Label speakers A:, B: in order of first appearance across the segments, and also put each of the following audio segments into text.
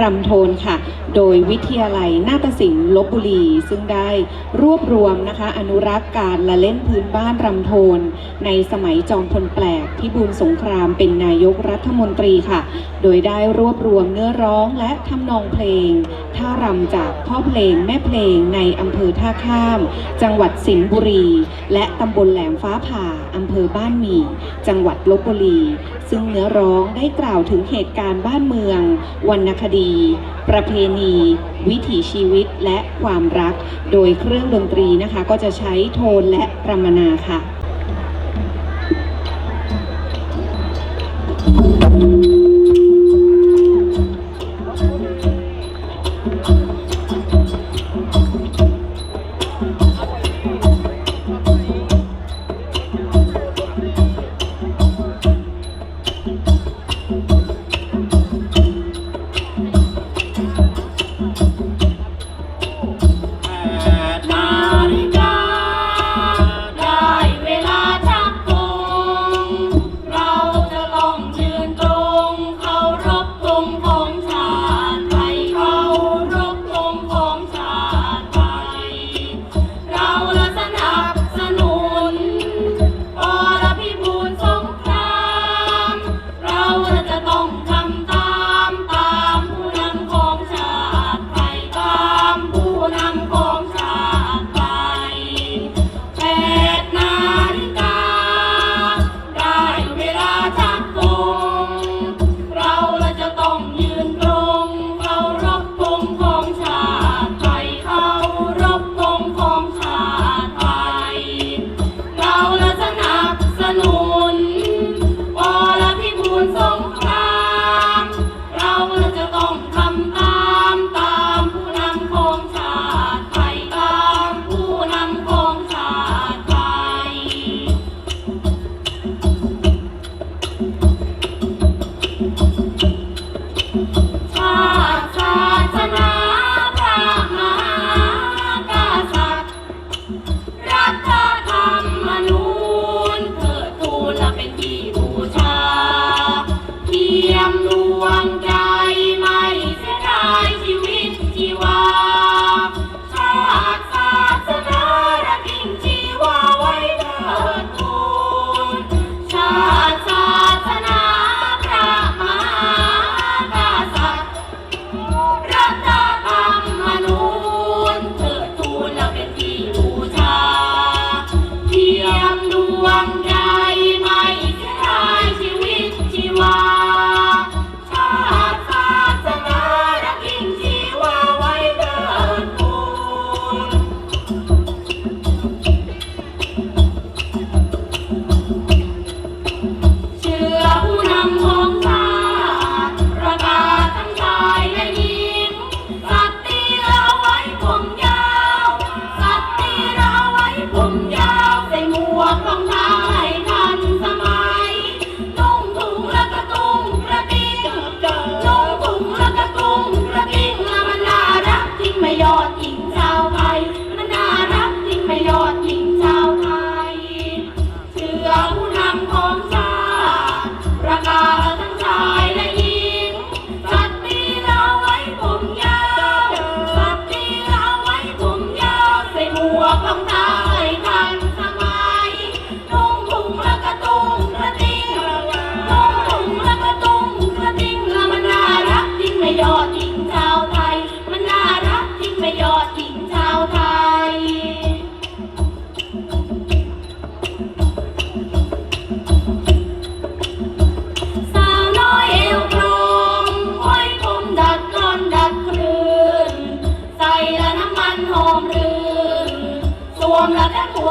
A: รำโทนค่ะ โดยวิทยาลัยนาฏศิลป์ลบบุรี ซึ่งได้รวบรวมนะคะ อนุรักษ์การละเล่นพื้นบ้านรำโทน ในสมัยจอมพลแปลกที่บูลสงครามเป็นนายกรัฐมนตรีค่ะ โดยได้รวบรวมเนื้อร้องและทำนองเพลง ท่ารำจากพ่อเพลงแม่เพลงในอำเภอท่าข้าม จังหวัดสิงห์บุรี และตำบลแหลมฟ้าผ่าอำเภอบ้านหมี่ จังหวัดลบบุรี ซึ่งเนื้อร้องได้กล่าวถึงเหตุการณ์บ้านเมือง วรรณคดี ประเพณี วิถีชีวิตและความรัก โดยเครื่องดนตรีนะคะก็จะใช้โทนและ
B: ประมนาค่ะ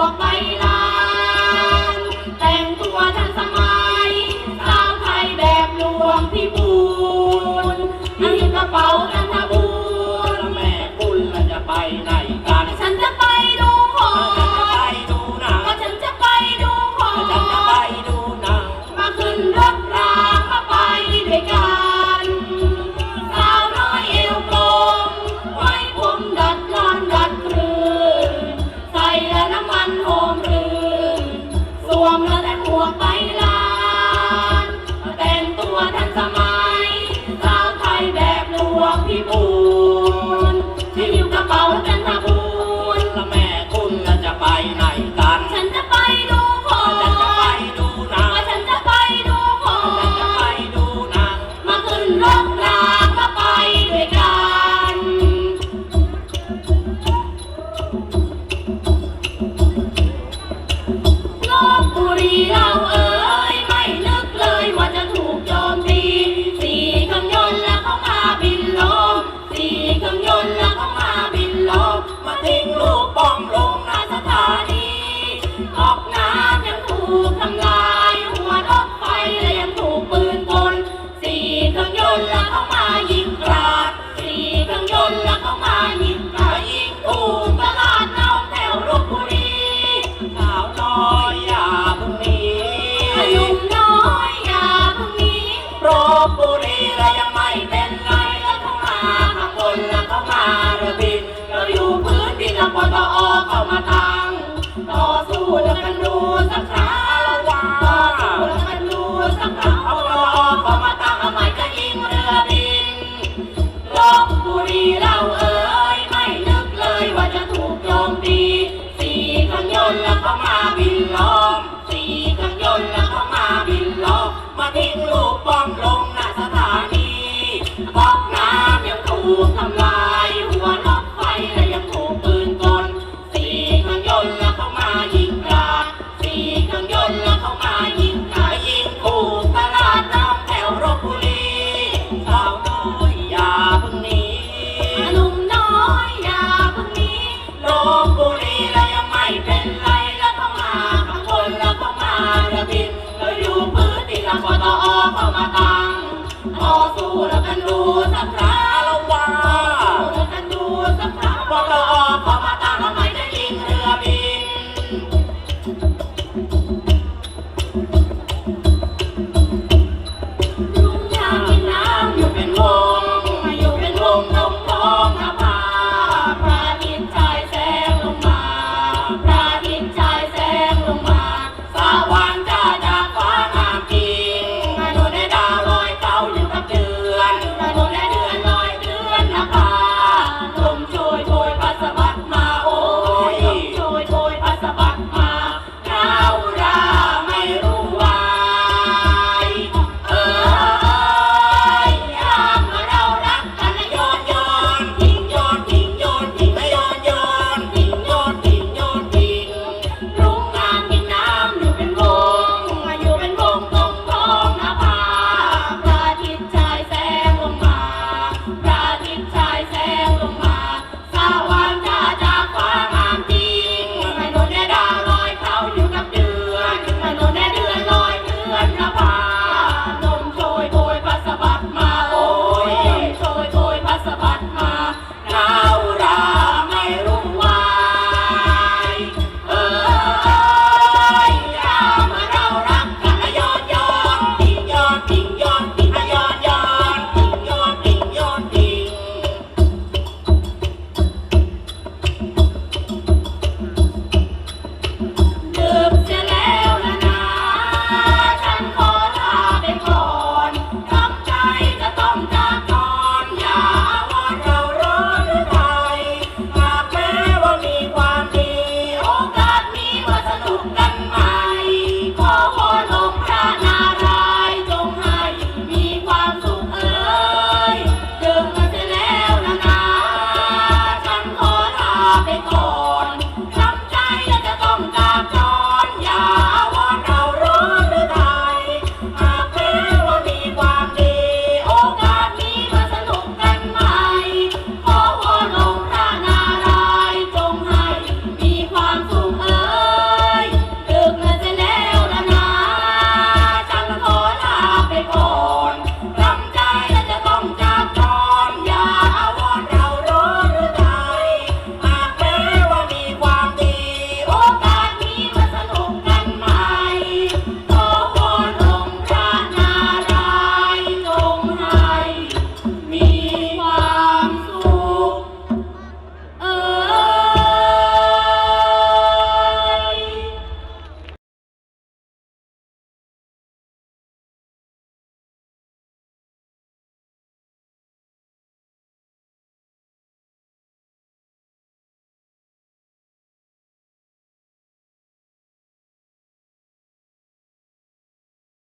B: วกใบลานแต่งตัวทันสมัยสาไทแบบหลวงพี่บูนมีกระเป๋ากัน น
C: แล้
B: เข้า
C: มายิง
D: ก
C: ราดสี่เครื่องยนต์แล้เข้ามา รู้
D: สำ
C: รา